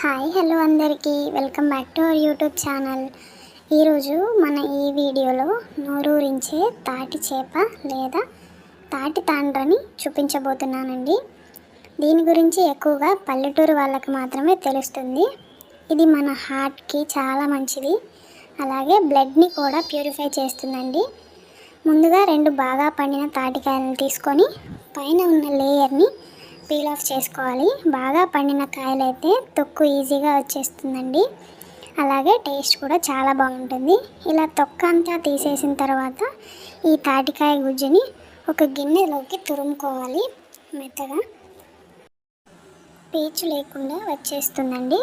Hi hello అందరికీ. Welcome back to our YouTube channel. ఈరోజు మన ఈ వీడియోలో నోరూరించే తాటి చేప లేదా తాటి తాండ్రని చూపించబోతున్నానండి. దీని గురించి ఎక్కువగా పల్లెటూరు వాళ్ళకి మాత్రమే తెలుస్తుంది. ఇది మన హార్ట్కి చాలా మంచిది. అలాగే బ్లడ్ని కూడా ప్యూరిఫై చేస్తుందండి. ముందుగా రెండు బాగా పండిన తాటికాయలను తీసుకొని పైన ఉన్న లేయర్ని పీల్ ఆఫ్ చేసుకోవాలి. బాగా పండిన కాయలు అయితే తొక్కు ఈజీగా వచ్చేస్తుందండి. అలాగే టేస్ట్ కూడా చాలా బాగుంటుంది. ఇలా తొక్క అంతా తీసేసిన తర్వాత ఈ తాటికాయ గుజ్జుని ఒక గిన్నెలోకి తురుముకోవాలి. మెత్తగా. పీచు లేకుండా వచ్చేస్తుందండి.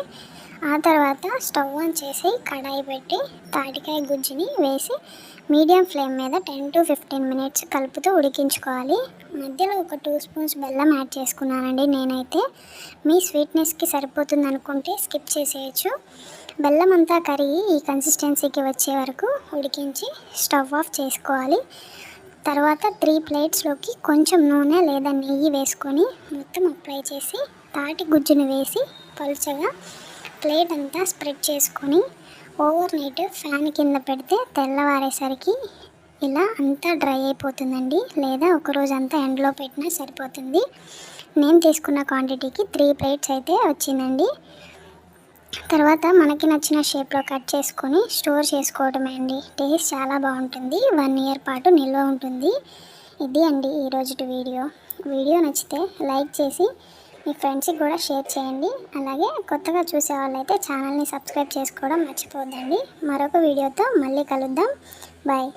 ఆ తర్వాత స్టవ్ ఆన్ చేసి కడాయి పెట్టి తాటికాయ గుజ్జుని వేసి మీడియం ఫ్లేమ్ మీద టెన్ టు ఫిఫ్టీన్ మినిట్స్ కలుపుతూ ఉడికించుకోవాలి. మధ్యలో ఒక టూ స్పూన్స్ బెల్లం యాడ్ చేసుకున్నానండి నేనైతే. మీ స్వీట్నెస్కి సరిపోతుంది అనుకుంటే స్కిప్ చేసేయచ్చు. బెల్లం అంతా కరిగి ఈ కన్సిస్టెన్సీకి వచ్చే వరకు ఉడికించి స్టవ్ ఆఫ్ చేసుకోవాలి. తర్వాత త్రీ ప్లేట్స్లోకి కొంచెం నూనె లేదా నెయ్యి వేసుకొని మొత్తం అప్లై చేసి తాటి గుజ్జును వేసి పలుచగా ప్లేట్ అంతా స్ప్రెడ్ చేసుకొని ఓవర్ నైట్ ఫ్యాన్ కింద పెడితే తెల్లవారేసరికి ఇలా అంతా డ్రై అయిపోతుందండి. లేదా ఒకరోజు అంతా ఎండలో పెట్టినా సరిపోతుంది. నేను తీసుకున్న క్వాంటిటీకి త్రీ ప్లేట్స్ అయితే వచ్చిందండి. తర్వాత మనకి నచ్చిన షేప్లో కట్ చేసుకొని స్టోర్ చేసుకోవడమే అండి. టేస్ట్ చాలా బాగుంటుంది. వన్ ఇయర్ పాటు నిల్వ ఉంటుంది. ఇది అండి ఈరోజు వీడియో. వీడియో నచ్చితే లైక్ చేసి మీ ఫ్రెండ్స్కి కూడా షేర్ చేయండి. అలాగే కొత్తగా చూసే వాళ్ళైతే ఛానల్ని సబ్స్క్రైబ్ చేసుకోవడం మర్చిపోద్దండి మరొక వీడియోతో మళ్ళీ కలుద్దాం. బాయ్.